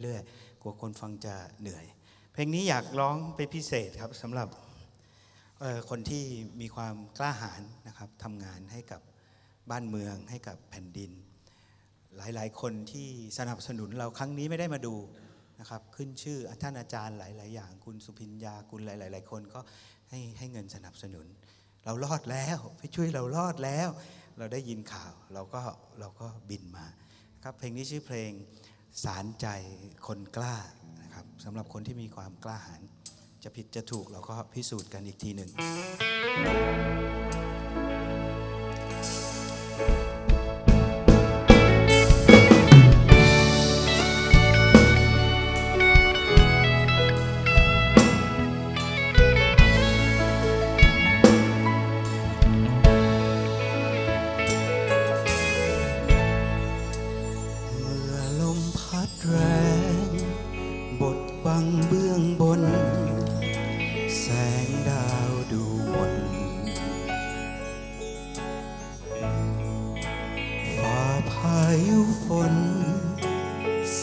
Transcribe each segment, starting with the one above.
เรื่อยกลัวคนฟังจะเหนื่อย เพลงนี้อยากร้องเป็นพิเศษครับสำหรับคนที่มีความกล้าหาญนะครับทำงานให้กับบ้านเมืองให้กับแผ่นดิน หลายๆ คนที่สนับสนุนเราครั้งนี้ไม่ได้มาดูนะครับขึ้นชื่อท่านอาจารย์หลาย ๆ อย่าง คุณสุพิญญาคุณหลาย ๆ คนก็ให้ให้เงินสนับสนุน เรารอดแล้วพี่ช่วยเรารอดแล้ว เราได้ยินข่าวเราก็เราก็บินมาครับเพลงนี้ชื่อเพลง สารใจคนกล้านะครับสำหรับคนที่มีความกล้าหาญจะผิดจะถูกเราก็พิสูจน์กันอีกทีหนึ่ง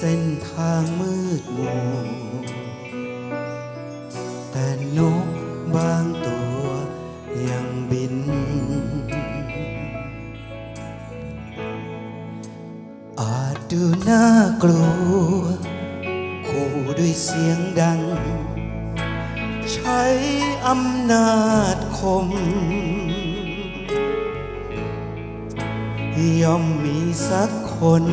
เส้นทางมืดมัวแต่นกบางตัวยังบิน อาจดูน่ากลัวขู่ด้วยเสียงดัง ใช้อำนาจคม ย่อมมีสักคน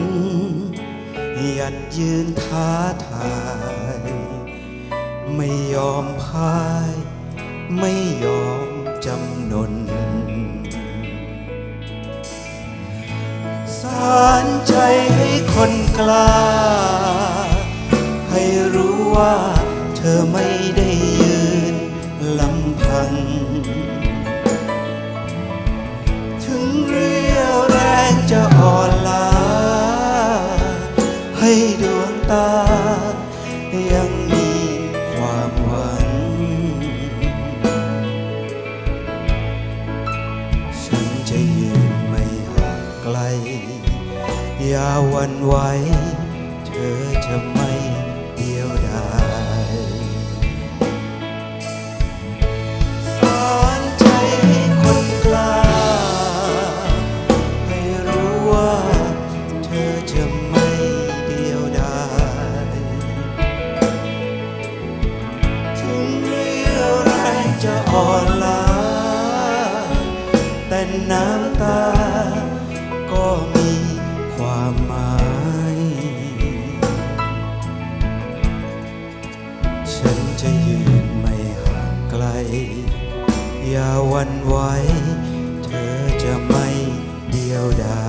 หยัดยืนท้าทาย ไม่ยอมพ่าย ไม่ยอมจำนน สารใจให้คนกล้า ให้รู้ว่า อย่าหวันไหวเธอจะไม่เดียวดายสอนใจคนกล้าให้รู้ว่าเธอจะไม่เดียวดายถึงเรียวแรงจะอ่อน อย่าหวันไหว เธอจะไม่เดียวดาย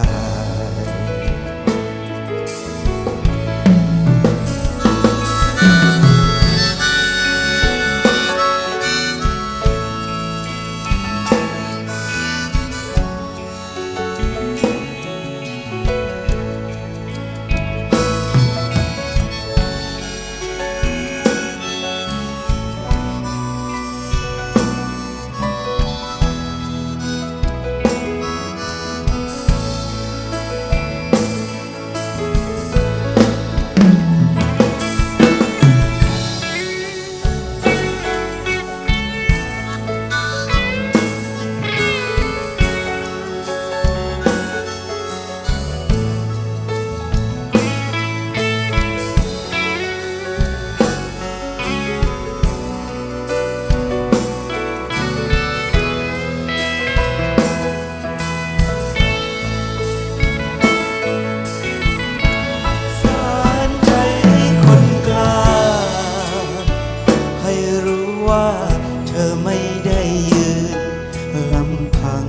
ว่าเธอไม่ได้ยืนลำพัง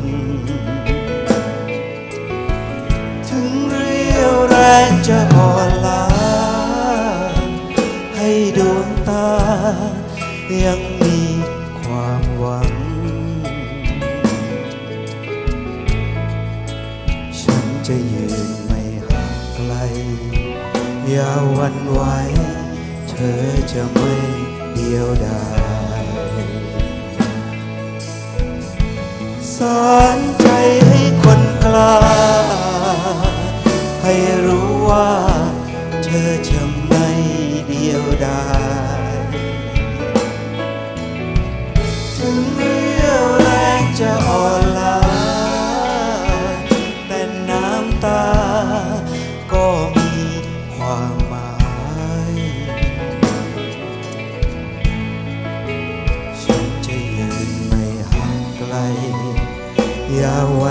ถึงเรียวแรงจะอ่อนล้า ให้ดวงตา ยังมีความหวัง ฉันจะยืนไม่ห่างไกล อย่าหวันไหวเธอจะไม่เดียวดาย สอนใจให้คนกล้า ให้รู้ว่าเธอจะไม่ดายถึงเรี่ยวแรงจะอ่อน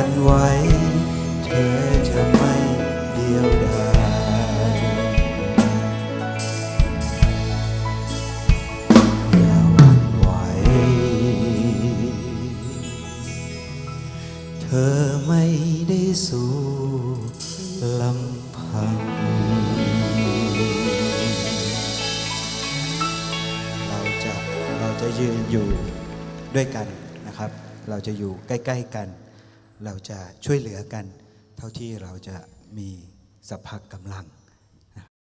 นไหว เธอจะไม่เดียวดายอย่าหวันไหว เธอไม่ได้สู้ลำพัง เราจะเราจะยืนอยู่ด้วยกันนะครับ เราจะอยู่ใกล้ ๆ กัน เราจะช่วยเหลือกัน เท่าที่เราจะมีสภาพกำลัง